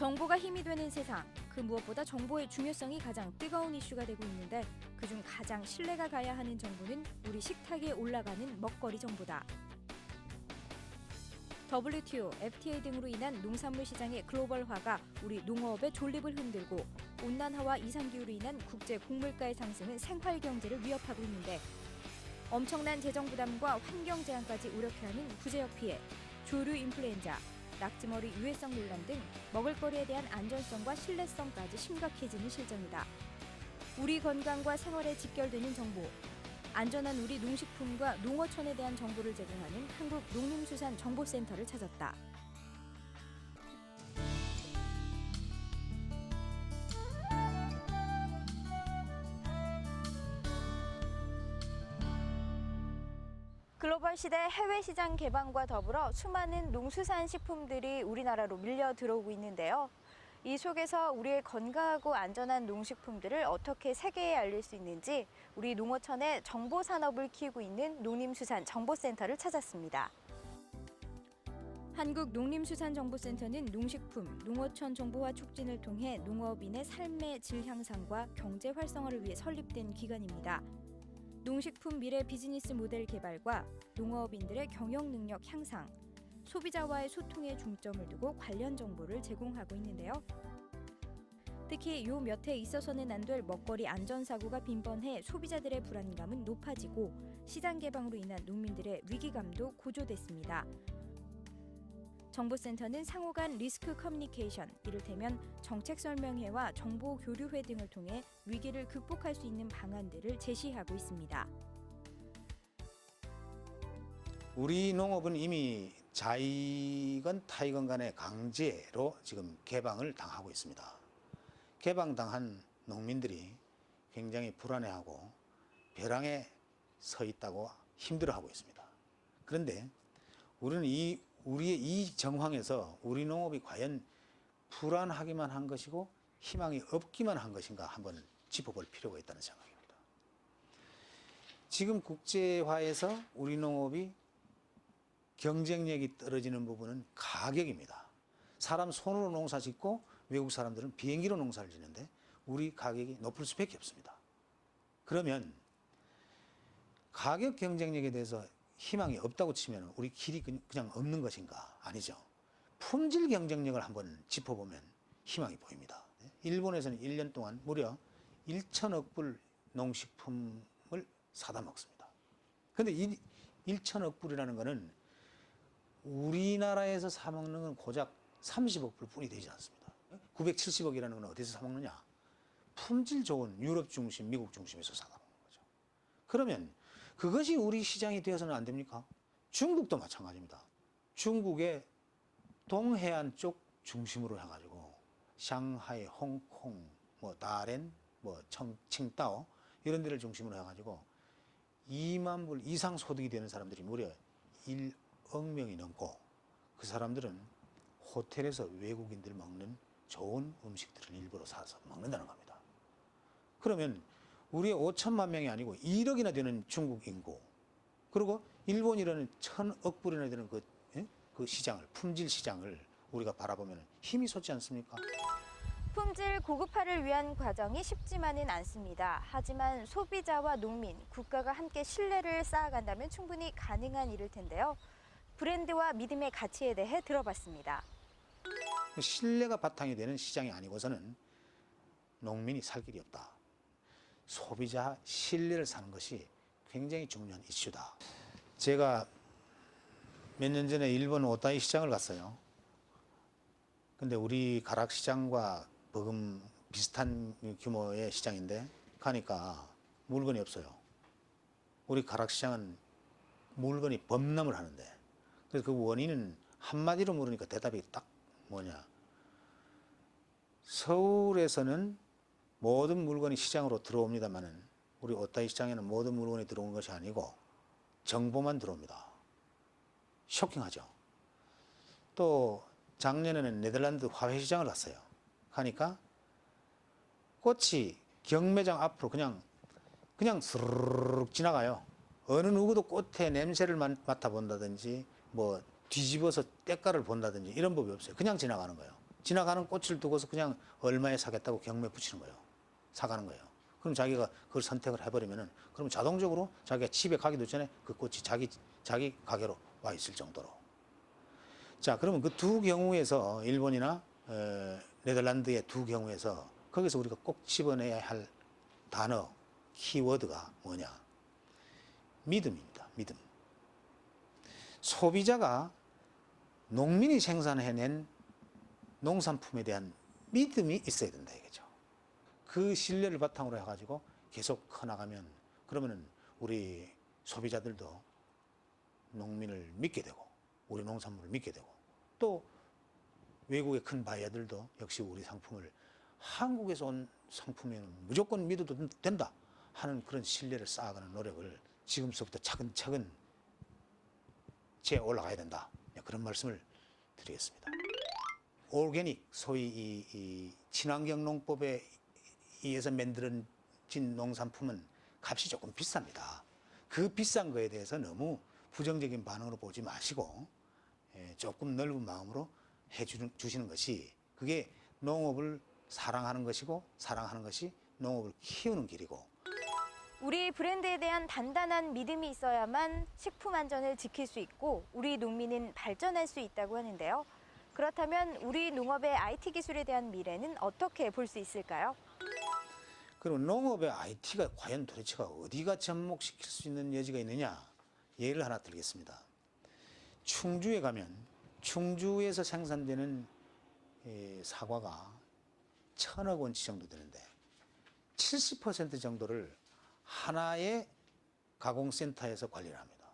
정보가 힘이 되는 세상. 그 무엇보다 정보의 중요성이 가장 뜨거운 이슈가 되고 있는데 그중 가장 신뢰가 가야 하는 정보는 우리 식탁에 올라가는 먹거리 정보다. WTO, FTA 등으로 인한 농산물 시장의 글로벌화가 우리 농어업의 존립을 흔들고 온난화와 이상기후로 인한 국제 곡물가의 상승은 생활 경제를 위협하고 있는데 엄청난 재정 부담과 환경 제한까지 우려케 하는 구제역 피해, 조류 인플루엔자, 낙지머리 유해성 논란 등 먹을거리에 대한 안전성과 신뢰성까지 심각해지는 실정이다. 우리 건강과 생활에 직결되는 정보, 안전한 우리 농식품과 농어촌에 대한 정보를 제공하는 한국 농림수산정보센터를 찾았다. 글로벌 시대 해외 시장 개방과 더불어 수많은 농수산 식품들이 우리나라로 밀려 들어오고 있는데요. 이 속에서 우리의 건강하고 안전한 농식품들을 어떻게 세계에 알릴 수 있는지 우리 농어촌의 정보 산업을 키우고 있는 농림수산정보센터를 찾았습니다. 한국 농림수산정보센터는 농식품, 농어촌 정보화 촉진을 통해 농업인의 삶의 질 향상과 경제 활성화를 위해 설립된 기관입니다. 농식품 미래 비즈니스 모델 개발과 농어업인들의 경영 능력 향상, 소비자와의 소통에 중점을 두고 관련 정보를 제공하고 있는데요. 특히 요 몇 해 있어서는 안 될 먹거리 안전 사고가 빈번해 소비자들의 불안감은 높아지고 시장 개방으로 인한 농민들의 위기감도 고조됐습니다. 정보센터는 상호 간 리스크 커뮤니케이션, 이를테면 정책 설명회와 정보 교류회 등을 통해 위기를 극복할 수 있는 방안들을 제시하고 있습니다. 우리 농업은 이미 자이건 타이건 간의 강제로 지금 개방을 당하고 있습니다. 개방당한 농민들이 굉장히 불안해하고 벼랑에 서 있다고 힘들어하고 있습니다. 그런데 우리는 이 우리의 이 정황에서 우리 농업이 과연 불안하기만 한 것이고 희망이 없기만 한 것인가 한번 짚어볼 필요가 있다는 생각입니다. 지금 국제화에서 우리 농업이 경쟁력이 떨어지는 부분은 가격입니다. 사람 손으로 농사 짓고 외국 사람들은 비행기로 농사를 짓는데 우리 가격이 높을 수밖에 없습니다. 그러면 가격 경쟁력에 대해서 희망이 없다고 치면 우리 길이 그냥 없는 것인가? 아니죠. 품질 경쟁력을 한번 짚어보면 희망이 보입니다. 일본에서는 1년 동안 무려 1천억 불 농식품을 사다 먹습니다. 근데 이 1천억 불이라는 거는 우리나라에서 사 먹는 건 고작 30억 불 뿐이 되지 않습니다. 970억이라는 건 어디서 사 먹느냐? 품질 좋은 유럽 중심, 미국 중심에서 사다 먹는 거죠. 그러면 그것이 우리 시장이 되어서는 안 됩니까? 중국도 마찬가지입니다. 중국의 동해안 쪽 중심으로 해가지고 상하이, 홍콩, 뭐 다렌, 뭐 청, 칭따오 이런 데를 중심으로 해가지고 2만 불 이상 소득이 되는 사람들이 무려 1억 명이 넘고 그 사람들은 호텔에서 외국인들 먹는 좋은 음식들을 일부러 사서 먹는다는 겁니다. 그러면 우리의 5천만 명이 아니고 1억이나 되는 중국 인구 그리고 일본이라는 천억 불이나 되는 그, 예? 그 시장을 품질 시장을 우리가 바라보면 힘이 솟지 않습니까? 품질 고급화를 위한 과정이 쉽지만은 않습니다. 하지만 소비자와 농민, 국가가 함께 신뢰를 쌓아간다면 충분히 가능한 일일 텐데요. 브랜드와 믿음의 가치에 대해 들어봤습니다. 신뢰가 바탕이 되는 시장이 아니고서는 농민이 살 길이 없다. 소비자 신뢰를 사는 것이 굉장히 중요한 이슈다. 제가 몇 년 전에 일본 오타이 시장을 갔어요. 근데 우리 가락 시장과 버금 비슷한 규모의 시장인데 가니까 물건이 없어요. 우리 가락 시장은 물건이 범람을 하는데 그래서 그 원인은 한마디로 물으니까 대답이 딱 뭐냐. 서울에서는 모든 물건이 시장으로 들어옵니다만은 우리 오타이 시장에는 모든 물건이 들어온 것이 아니고 정보만 들어옵니다. 쇼킹하죠. 또 작년에는 네덜란드 화훼 시장을 갔어요. 가니까 꽃이 경매장 앞으로 그냥 그냥 스르륵 지나가요. 어느 누구도 꽃의 냄새를 맡아 본다든지 뭐 뒤집어서 때깔을 본다든지 이런 법이 없어요. 그냥 지나가는 거예요. 지나가는 꽃을 두고서 그냥 얼마에 사겠다고 경매 붙이는 거예요. 사가는 거예요. 그럼 자기가 그걸 선택을 해버리면은 그럼 자동적으로 자기가 집에 가기도 전에 그 꽃이 자기 자기 가게로 와 있을 정도로. 자, 그러면 그 두 경우에서 일본이나 에, 네덜란드의 두 경우에서 거기서 우리가 꼭 집어내야 할 단어 키워드가 뭐냐? 믿음입니다. 믿음. 소비자가 농민이 생산해낸 농산품에 대한 믿음이 있어야 된다 이거죠. 그 신뢰를 바탕으로 해가지고 계속 커나가면 그러면은 우리 소비자들도 농민을 믿게 되고 우리 농산물을 믿게 되고 또 외국의 큰 바이어들도 역시 우리 상품을 한국에서 온 상품이면 무조건 믿어도 된다 하는 그런 신뢰를 쌓아가는 노력을 지금서부터 차근차근 재 올라가야 된다 네, 그런 말씀을 드리겠습니다. 오르게닉 소위 이, 이 친환경 농법에 의 해서 만들어진 농산품은 값이 조금 비쌉니다. 그 비싼 거에 대해서 너무 부정적인 반응으로 보지 마시고 예, 조금 넓은 마음으로 해 주는- 주시는 것이 그게 농업을 사랑하는 것이고 사랑하는 것이 농업을 키우는 길이고 우리 브랜드에 대한 단단한 믿음이 있어야만 식품 안전을 지킬 수 있고 우리 농민은 발전할 수 있다고 하는데요. 그렇다면 우리 농업의 IT 기술에 대한 미래는 어떻게 볼 수 있을까요? 그리고 농업의 IT가 과연 도대체가 어디가 접목시킬 수 있는 여지가 있느냐 예를 하나 들겠습니다. 충주에 가면 충주에서 생산되는 이 사과가 천억 원치 정도 되는데 70% 정도를 하나의 가공센터에서 관리를 합니다.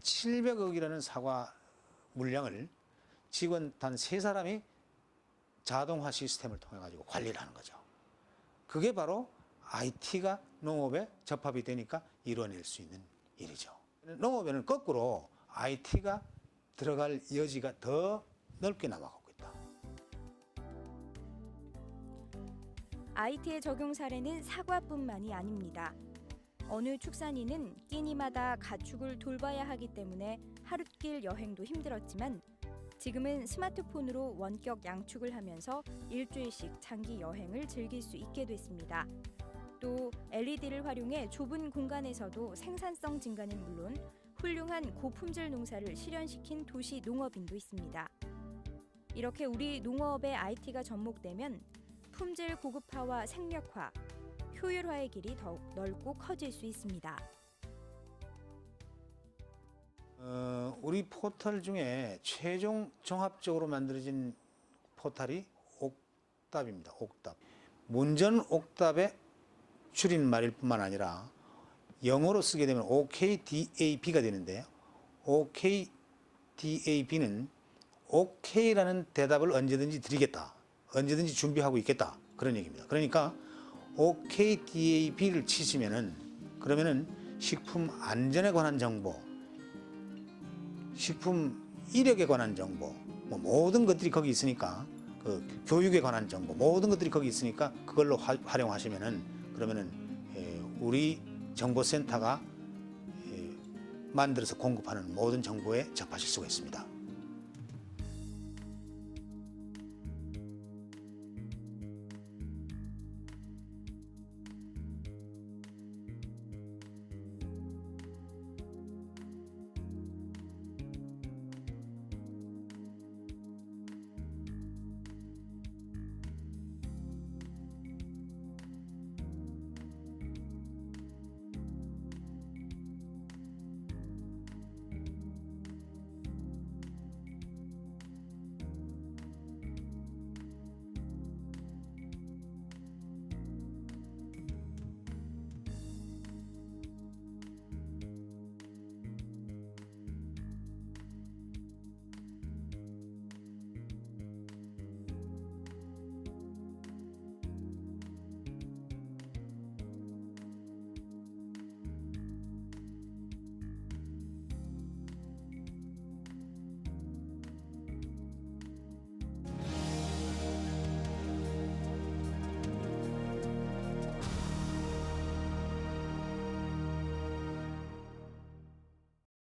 700억이라는 사과 물량을 직원 단세 사람이 자동화 시스템을 통해 가지고 관리를 하는 거죠. 그게 바로 IT가 농업에 접합이 되니까 이뤄낼 수 있는 일이죠. 농업에는 거꾸로 IT가 들어갈 여지가 더 넓게 남아가고 있다. IT의 적용 사례는 사과뿐만이 아닙니다. 어느 축산인은 끼니마다 가축을 돌봐야 하기 때문에 하룻길 여행도 힘들었지만 지금은 스마트폰으로 원격 양축을 하면서 일주일씩 장기 여행을 즐길 수 있게 됐습니다. 또 LED를 활용해 좁은 공간에서도 생산성 증가는 물론 훌륭한 고품질 농사를 실현시킨 도시 농업인도 있습니다. 이렇게 우리 농업에 IT가 접목되면 품질 고급화와 생략화, 효율화의 길이 더욱 넓고 커질 수 있습니다. 어, 우리 포털 중에 최종 종합적으로 만들어진 포털이 옥답입니다. 옥답. 문전 옥답의 줄임말일 뿐만 아니라 영어로 쓰게 되면 OKDAB가 되는데 OKDAB는 OK라는 대답을 언제든지 드리겠다. 언제든지 준비하고 있겠다. 그런 얘기입니다. 그러니까 OKDAB를 치시면은 그러면은 식품 안전에 관한 정보, 식품 이력에 관한 정보, 뭐 모든 것들이 거기 있으니까 그 교육에 관한 정보, 모든 것들이 거기 있으니까 그걸로 화- 활용하시면은 그러면은 에, 우리 정보센터가 에, 만들어서 공급하는 모든 정보에 접하실 수가 있습니다.